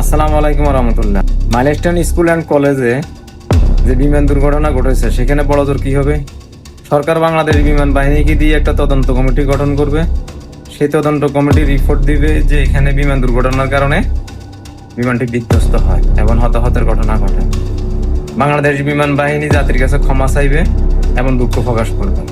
আসসালামু আলাইকুম রহমতুল্লাহ। Milestone school and কলেজে যে বিমান দুর্ঘটনা ঘটেছে, সেখানে বড় জোর কি হবে? সরকার বাংলাদেশ বিমান বাহিনীকে দিয়ে একটা তদন্ত কমিটি গঠন করবে। সেই তদন্ত কমিটি রিপোর্ট দিবে যে এখানে বিমান দুর্ঘটনার কারণে বিমানটি বিধ্বস্ত হয় এবং হতাহতের ঘটনা ঘটে। বাংলাদেশ বিমান বাহিনী যাত্রীর কাছে ক্ষমা চাইবে এবং দুঃখ প্রকাশ করবে।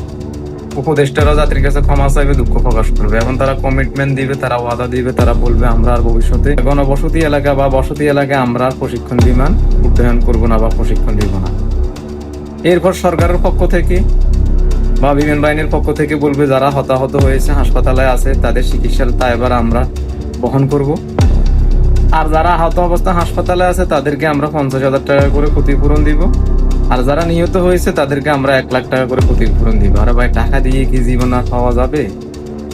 উপদেষ্টারা যাত্রীর কাছে ক্ষমা চাইবে, দুঃখ প্রকাশ করবে। এবং তারা কমিটমেন্ট দিবে, তারা ওয়াদা দিবে, তারা বলবে, আমরা আর ভবিষ্যতে গণবসতি এলাকা বা বসতি এলাকায় আমরা আর প্রশিক্ষণ বিমান উড্ডয়ন করব না বা প্রশিক্ষণ দিব না। এরপর সরকারের পক্ষ থেকে বা বিমান বাহিনীর পক্ষ থেকে বলবে, যারা হতাহত হয়েছে, হাসপাতালে আছে, তাদের চিকিৎসার তা এবার আমরা বহন করব। আর যারা আহত অবস্থা হাসপাতালে আছে, তাদেরকে আমরা পঞ্চাশ হাজার টাকা করে ক্ষতিপূরণ দিব। আর যারা নিহত হয়েছে, তাদেরকে আমরা এক লাখ টাকা করে ক্ষতিপূরণ দিব। আর ভাই, টাকা দিয়ে কি জীবন আর পাওয়া যাবে?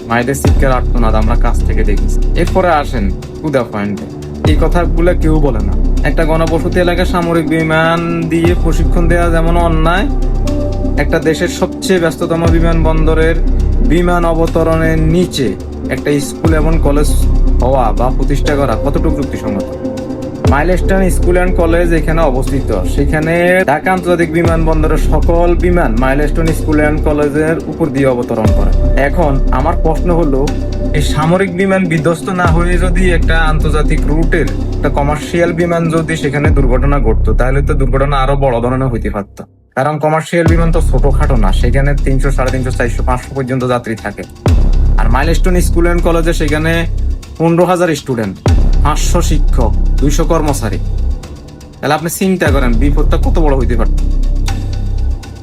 মায়েদের শিক্ষার আর্তনাদ আমরা কাছ থেকে দেখেছি। এরপরে আসেন কুদা পয়েন্টে এই কথাগুলো কেউ বলে না। একটা গণবসতি এলাকায় সামরিক বিমান দিয়ে প্রশিক্ষণ দেওয়া যেমন অন্যায়, একটা দেশের সবচেয়ে ব্যস্ততম বিমানবন্দরের বিমান অবতরণের নিচে একটা স্কুল এবং কলেজ হওয়া বা প্রতিষ্ঠা করা কতটুকু যুক্তিসঙ্গত? মাইলস্টোন স্কুল অ্যান্ড কলেজ এখানে অবস্থিত। সেখানে ঢাকা আন্তর্জাতিক বিমানবন্দরের সকল বিমান মাইলস্টোন স্কুল অ্যান্ড কলেজের উপর দিয়ে অবতরণ করে। এখন আমার প্রশ্ন হলো, এই সামরিক বিমান বিধ্বস্ত না হয়ে যদি একটা আন্তর্জাতিক রুটের একটা কমার্শিয়াল বিমান যদি সেখানে দুর্ঘটনা ঘটতো, তাহলে তো দুর্ঘটনা আরও বড় ধরনের হইতে পারত। কারণ কমার্শিয়াল বিমান তো ছোটখাটো না, সেখানে তিনশো, সাড়ে তিনশো, চারশো, পাঁচশো পর্যন্ত যাত্রী থাকে। আর মাইলস্টোন স্কুল অ্যান্ড কলেজে সেখানে পনেরো হাজার স্টুডেন্ট, পাঁচশো শিক্ষক, দুইশো কর্মচারী। তাহলে আপনি চিন্তা করেন, বিপদটা কত বড় হইতে পারত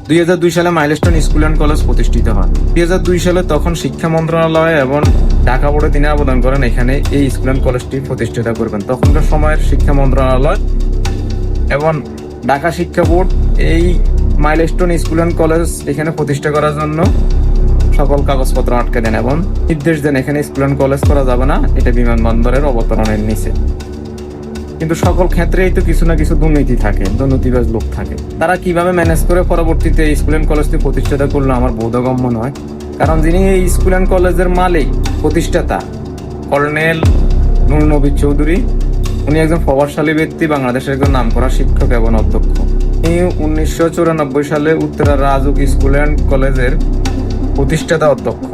দুই হাজার দুই সালে মাইলস্টোন স্কুল অ্যান্ড কলেজ প্রতিষ্ঠিত হয়। দুই হাজার দুই সালে তখন শিক্ষা মন্ত্রণালয় এবং ঢাকা বোর্ডে তিনি আবেদন করেন, এখানে এই স্কুল অ্যান্ড কলেজটি প্রতিষ্ঠিত করবেন। তখনকার সময়ের শিক্ষা মন্ত্রণালয় এবং ঢাকা শিক্ষা বোর্ড এই মাইলস্টোন স্কুল অ্যান্ড কলেজ এখানে প্রতিষ্ঠা করার জন্য সকল কাগজপত্র আটকে দেন এবং নির্দেশ দেন এখানে স্কুল অ্যান্ড কলেজ করা যাবে না। এটা বিমানবন্দরের অবতরণের নিচে। কিন্তু সকল ক্ষেত্রেই তো কিছু না কিছু দুর্নীতি থাকে, দুর্নীতিবাজ লোক থাকে। তারা কীভাবে ম্যানেজ করে পরবর্তীতে স্কুল অ্যান্ড কলেজটি প্রতিষ্ঠাতা করল আমার বোধগম্য নয়। কারণ যিনি এই স্কুল অ্যান্ড কলেজের মালিক, প্রতিষ্ঠাতা, কর্নেল নুর নবী চৌধুরী, উনি একজন প্রভাবশালী ব্যক্তি, বাংলাদেশের একজন নামকরা শিক্ষক এবং অধ্যক্ষ। উনিশশো চুরানব্বই সালে উত্তরা রাজুক স্কুল অ্যান্ড কলেজের প্রতিষ্ঠাতা অধ্যক্ষ।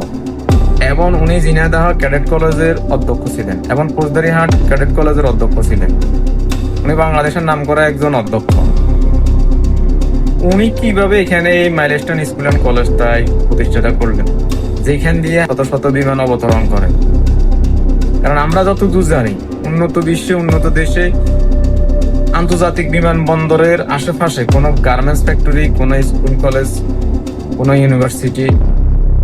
এবং উনি জিনাদাহ ক্যাডেট কলেজের অধ্যক্ষ ছিলেন এবং ফৌজদারিহাট ক্যাডেট কলেজের অধ্যক্ষ ছিলেন। উনি বাংলাদেশের নাম করা একজন অধ্যক্ষ। উনি কীভাবে এখানে এই মাইলস্টোন স্কুল অ্যান্ড কলেজটাই প্রতিষ্ঠাতা করলেন যেখান দিয়ে শত শত বিমান অবতরণ করে কারণ আমরা যত দূর জানি, উন্নত বিশ্বে, উন্নত দেশে আন্তর্জাতিক বিমানবন্দরের আশেপাশে কোনো গার্মেন্টস ফ্যাক্টরি, কোনো স্কুল, কলেজ, কোনো ইউনিভার্সিটি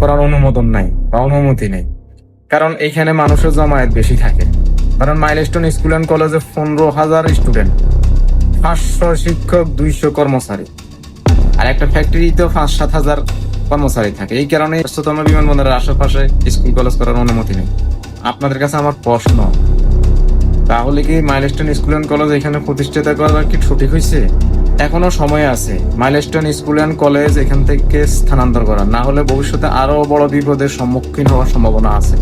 করার অনুমোদন নাই বা অনুমতি নেই। কারণ এইখানে মানুষের জমায়েত বেশি থাকে। কারণ মাইলস্টোন স্কুল অ্যান্ড কলেজে পনেরো হাজার স্টুডেন্ট। পাঁচশো শিক্ষক, দুইশো কর্মচারী। আর একটা ফ্যাক্টরিতেও পাঁচ সাত হাজার কর্মচারী থাকে। এই কারণে ব্যস্ততম বিমানবন্দরের আশেপাশে স্কুল, কলেজ করার অনুমতি নেই। আপনাদের কাছে আমার প্রশ্ন, তাহলে কি মাইলস্টোন স্কুল অ্যান্ড কলেজ এখানে প্রতিষ্ঠিত করার কি সঠিক হয়েছে এখনও সময় আছে। মাইলস্টোন স্কুল অ্যান্ড কলেজ এখান থেকে স্থানান্তর করা। না হলে ভবিষ্যতে আরও বড় বিপদের সম্মুখীন হওয়ার সম্ভাবনা আছে।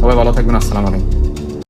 সবাই ভালো থাকবেন, আসসালামু আলাইকুম।